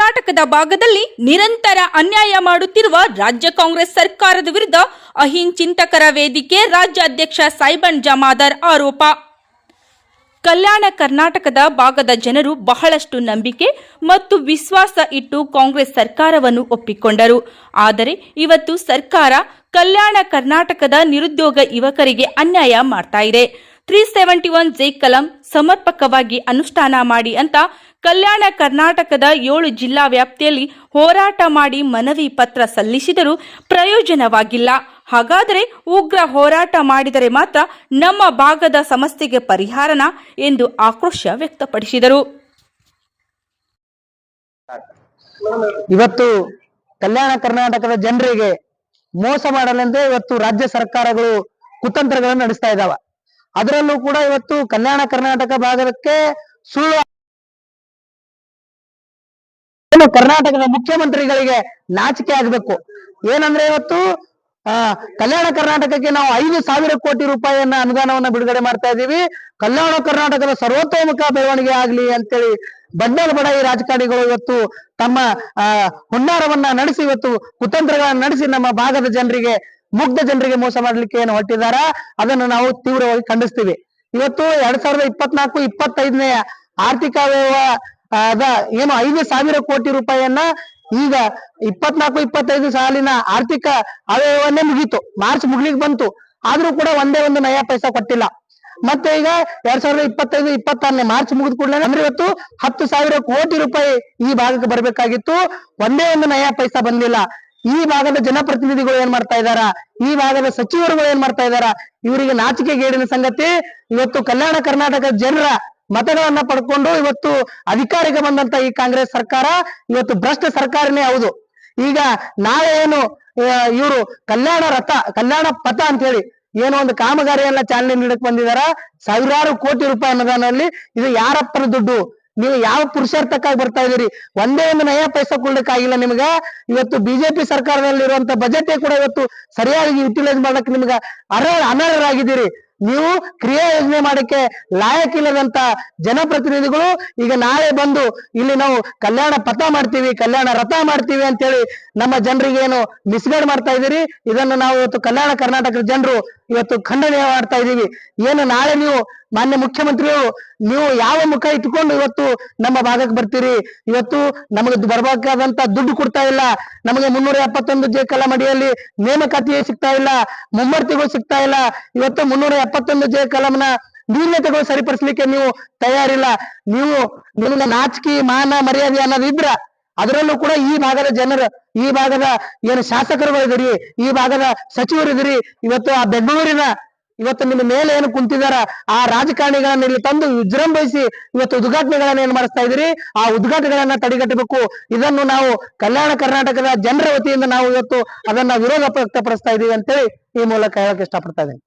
ಕರ್ನಾಟಕದ ಭಾಗದಲ್ಲಿ ನಿರಂತರ ಅನ್ಯಾಯ ಮಾಡುತ್ತಿರುವ ರಾಜ್ಯ ಕಾಂಗ್ರೆಸ್ ಸರ್ಕಾರದ ವಿರುದ್ಧ ಅಹಿಂಚಿಂತಕರ ವೇದಿಕೆ ರಾಜ್ಯಾಧ್ಯಕ್ಷ ಸೈಬನ್ ಜಮಾದರ್ ಆರೋಪ. ಕಲ್ಯಾಣ ಕರ್ನಾಟಕದ ಭಾಗದ ಜನರು ಬಹಳಷ್ಟು ನಂಬಿಕೆ ಮತ್ತು ವಿಶ್ವಾಸ ಇಟ್ಟು ಕಾಂಗ್ರೆಸ್ ಸರ್ಕಾರವನ್ನು ಒಪ್ಪಿಕೊಂಡರು. ಆದರೆ ಇವತ್ತು ಸರ್ಕಾರ ಕಲ್ಯಾಣ ಕರ್ನಾಟಕದ ನಿರುದ್ಯೋಗ ಯುವಕರಿಗೆ ಅನ್ಯಾಯ ಮಾಡ್ತಾ ಇದೆ. ತ್ರೀ ಸೆವೆಂಟಿ ಒನ್ ಜೆ ಕಲಂ ಸಮರ್ಪಕವಾಗಿ ಅನುಷ್ಠಾನ ಮಾಡಿ ಅಂತ ಕಲ್ಯಾಣ ಕರ್ನಾಟಕದ ಏಳು ಜಿಲ್ಲಾ ವ್ಯಾಪ್ತಿಯಲ್ಲಿ ಹೋರಾಟ ಮಾಡಿ ಮನವಿ ಪತ್ರ ಸಲ್ಲಿಸಿದರೂ ಪ್ರಯೋಜನವಾಗಿಲ್ಲ. ಹಾಗಾದರೆ ಉಗ್ರ ಹೋರಾಟ ಮಾಡಿದರೆ ಮಾತ್ರ ನಮ್ಮ ಭಾಗದ ಸಮಸ್ಯೆಗೆ ಪರಿಹಾರನ ಎಂದು ಆಕ್ರೋಶ ವ್ಯಕ್ತಪಡಿಸಿದರು. ಇವತ್ತು ಕಲ್ಯಾಣ ಕರ್ನಾಟಕದ ಜನರಿಗೆ ಮೋಸ ಮಾಡಲೆಂದೇ ಇವತ್ತು ರಾಜ್ಯ ಸರ್ಕಾರಗಳು ಕುತಂತ್ರಗಳನ್ನು ನಡೆಸ್ತಾ ಇದಾವ ಅದರಲ್ಲೂ ಕೂಡ ಇವತ್ತು ಕಲ್ಯಾಣ ಕರ್ನಾಟಕ ಭಾಗಕ್ಕೆ ಸುಳ್ಳು ಕರ್ನಾಟಕದ ಮುಖ್ಯಮಂತ್ರಿಗಳಿಗೆ ನಾಚಿಕೆ ಆಗ್ಬೇಕು. ಏನಂದ್ರೆ ಇವತ್ತು, ಆ, ಕಲ್ಯಾಣ ಕರ್ನಾಟಕಕ್ಕೆ ನಾವು ಐದು ಸಾವಿರ ಕೋಟಿ ರೂಪಾಯಿಯನ್ನ ಅನುದಾನವನ್ನ ಬಿಡುಗಡೆ ಮಾಡ್ತಾ ಇದೀವಿ ಕಲ್ಯಾಣ ಕರ್ನಾಟಕದ ಸರ್ವತೋಮುಖ ಬೆಳವಣಿಗೆ ಆಗ್ಲಿ ಅಂತೇಳಿ ಬಡ ಈ ರಾಜಕಾರಣಿಗಳು ಇವತ್ತು ತಮ್ಮ, ಆ, ಹುನ್ನಾರವನ್ನ ನಡೆಸಿ ಇವತ್ತು ಕುತಂತ್ರಗಳನ್ನ ನಡೆಸಿ ನಮ್ಮ ಭಾಗದ ಜನರಿಗೆ ಮುಗ್ಧ ಜನರಿಗೆ ಮೋಸ ಮಾಡ್ಲಿಕ್ಕೆ ಏನು ಹೊಟ್ಟಿದಾರ ಅದನ್ನು ನಾವು ತೀವ್ರವಾಗಿ ಖಂಡಿಸ್ತೀವಿ. ಇವತ್ತು ಎರಡ್ ಸಾವಿರದ ಇಪ್ಪತ್ನಾಲ್ಕು, ಇಪ್ಪತ್ತೈದನೇ ಆರ್ಥಿಕ ಅದ ಏನು ಐದು ಸಾವಿರ ಕೋಟಿ ರೂಪಾಯಿಯನ್ನ ಈಗ ಇಪ್ಪತ್ನಾಲ್ಕು, ಇಪ್ಪತ್ತೈದು ಸಾಲಿನ ಆರ್ಥಿಕ ಅವ್ಯವನ್ನೇ ಮುಗೀತು. ಮಾರ್ಚ್ ಮುಗ್ಲಿಕ್ ಬಂತು. ಆದ್ರೂ ಕೂಡ ಒಂದೇ ಒಂದು ನಯಾ ಪೈಸಾ ಕೊಟ್ಟಿಲ್ಲ. ಮತ್ತೆ ಈಗ ಎರಡ್ ಸಾವಿರದ ಇಪ್ಪತ್ತೈದು, ಇಪ್ಪತ್ತಾರನೇ ಮಾರ್ಚ್ ಮುಗಿದ ಕೂಡಲೇ ಅಂದ್ರೆ ಇವತ್ತು ಹತ್ತು ಸಾವಿರ ಕೋಟಿ ರೂಪಾಯಿ ಈ ಭಾಗಕ್ಕೆ ಬರಬೇಕಾಗಿತ್ತು. ಒಂದೇ ಒಂದು ನಯಾ ಪೈಸಾ ಬಂದಿಲ್ಲ. ಈ ಭಾಗದ ಜನಪ್ರತಿನಿಧಿಗಳು ಏನ್ ಮಾಡ್ತಾ ಇದಾರ ಈ ಭಾಗದ ಸಚಿವರುಗಳು ಏನ್ ಮಾಡ್ತಾ ಇದಾರ ಇವರಿಗೆ ನಾಚಿಕೆ ಗೇಡಿನ ಸಂಗತಿ, ಇವತ್ತು ಕಲ್ಯಾಣ ಕರ್ನಾಟಕ ಜನರ ಮತಗಳನ್ನ ಪಡ್ಕೊಂಡು ಇವತ್ತು ಅಧಿಕಾರಿಗೆ ಬಂದಂತ ಈ ಕಾಂಗ್ರೆಸ್ ಸರ್ಕಾರ, ಇವತ್ತು ಭ್ರಷ್ಟ ಸರ್ಕಾರನೇ ಹೌದು. ಈಗ ನಾಳೆ ಏನು ಇವರು ಕಲ್ಯಾಣ ರಥ, ಕಲ್ಯಾಣ ಪಥ ಅಂತ ಹೇಳಿ ಏನೋ ಒಂದು ಕಾಮಗಾರಿಯನ್ನ ಚಾಲನೆ ನೀಡಕ್ ಬಂದಿದಾರ? ಸಾವಿರಾರು ಕೋಟಿ ರೂಪಾಯಿ ಅನುದಾನದಲ್ಲಿ ಇದು ಯಾರಪ್ಪನ ದುಡ್ಡು? ನೀವು ಯಾವ ಪುರುಷಾರ್ಥಕ್ಕಾಗಿ ಬರ್ತಾ ಇದೀರಿ ಒಂದೇ ಒಂದು ನಯ ಪೈಸೆ ಕೊಡ್ಲಿಕ್ಕಾಗಿಲ್ಲ ನಿಮ್ಗ. ಇವತ್ತು ಬಿಜೆಪಿ ಸರ್ಕಾರದಲ್ಲಿ ಇರುವಂತ ಬಜೆಟ್ ಕೂಡ ಇವತ್ತು ಸರಿಯಾಗಿ ಯುಟಿಲೈಸ್ ಮಾಡಕ್ ನಿಮ್ಗ ಅರ್ಹ, ಅನರ್ಹರಾಗಿದ್ದೀರಿ. ನೀವು ಕ್ರಿಯಾ ಯೋಜನೆ ಮಾಡಕ್ಕೆ ಲಾಯಕ್ಕಿಲ್ಲದಂತ ಜನಪ್ರತಿನಿಧಿಗಳು ಈಗ ನಾಳೆ ಬಂದು ಇಲ್ಲಿ ನಾವು ಕಲ್ಯಾಣ ಪಥ ಮಾಡ್ತೀವಿ, ಕಲ್ಯಾಣ ರಥ ಮಾಡ್ತೀವಿ ಅಂತೇಳಿ ನಮ್ಮ ಜನರಿಗೆ ಏನು ಮಿಸ್ಗೈಡ್ ಮಾಡ್ತಾ ಇದೀರಿ ಇದನ್ನು ನಾವು ಇವತ್ತು ಕಲ್ಯಾಣ ಕರ್ನಾಟಕದ ಜನರು ಇವತ್ತು ಖಂಡನೆ ಮಾಡ್ತಾ ಇದ್ದೀವಿ. ಏನು ನಾಳೆ ನೀವು ಮಾನ್ಯ ಮುಖ್ಯಮಂತ್ರಿಗಳು ನೀವು ಯಾವ ಮುಖ ಇಟ್ಕೊಂಡು ಇವತ್ತು ನಮ್ಮ ಭಾಗಕ್ಕೆ ಬರ್ತೀರಿ? ಇವತ್ತು ನಮಗೆ ಬರ್ಬೇಕಾದಂತ ದುಡ್ಡು ಕೊಡ್ತಾ ಇಲ್ಲ. ನಮಗೆ ಮುನ್ನೂರ ಎಪ್ಪತ್ತೊಂದು ಜೆ ಕಲಂ ಅಡಿಯಲ್ಲಿ ನೇಮಕಾತಿ ಸಿಗ್ತಾ ಇಲ್ಲ. ಮುಮ್ಮರ್ತಿಗಳು ಸಿಗ್ತಾ ಇಲ್ಲ. ಇವತ್ತು ಮುನ್ನೂರ ಎಪ್ಪತ್ತೊಂದು ಜೆ ಕಲಂನ ನ್ಯೂನ್ಯತೆಗಳು ಸರಿಪಡಿಸಲಿಕ್ಕೆ ನೀವು ತಯಾರಿಲ್ಲ. ನೀವು ನಿಮ್ಗೆ ನಾಚಿಕೆ, ಮಾನ, ಮರ್ಯಾದೆ ಅನ್ನೋದು ಇದ್ರ ಅದರಲ್ಲೂ ಕೂಡ ಈ ಭಾಗದ ಜನರು, ಈ ಭಾಗದ ಏನು ಶಾಸಕರುಗಳಿದ್ರಿ ಈ ಭಾಗದ ಸಚಿವರು ಇದಿರಿ ಇವತ್ತು ಆ ಬೆಂಗಳೂರಿನ ಇವತ್ತು ನಿಮ್ಮ ಮೇಲೆ ಏನು ಕುಂತಿದಾರ, ಆ ರಾಜಕಾರಣಿಗಳನ್ನ ಇಲ್ಲಿ ತಂದು ವಿಜೃಂಭಿಸಿ ಇವತ್ತು ಉದ್ಘಾಟನೆಗಳನ್ನ ಏನ್ ಮಾಡಿಸ್ತಾ ಇದ್ದೀರಿ? ಆ ಉದ್ಘಾಟನೆಗಳನ್ನ ತಡೆಗಟ್ಟಬೇಕು. ಇದನ್ನು ನಾವು ಕಲ್ಯಾಣ ಕರ್ನಾಟಕದ ಜನರ ವತಿಯಿಂದ ನಾವು ಇವತ್ತು ಅದನ್ನ ವಿರೋಧ ವ್ಯಕ್ತಪಡಿಸ್ತಾ ಇದೀವಿ ಅಂತೇಳಿ ಈ ಮೂಲಕ ಹೇಳಕ್ ಇಷ್ಟಪಡ್ತಾ ಇದ್ದೀನಿ.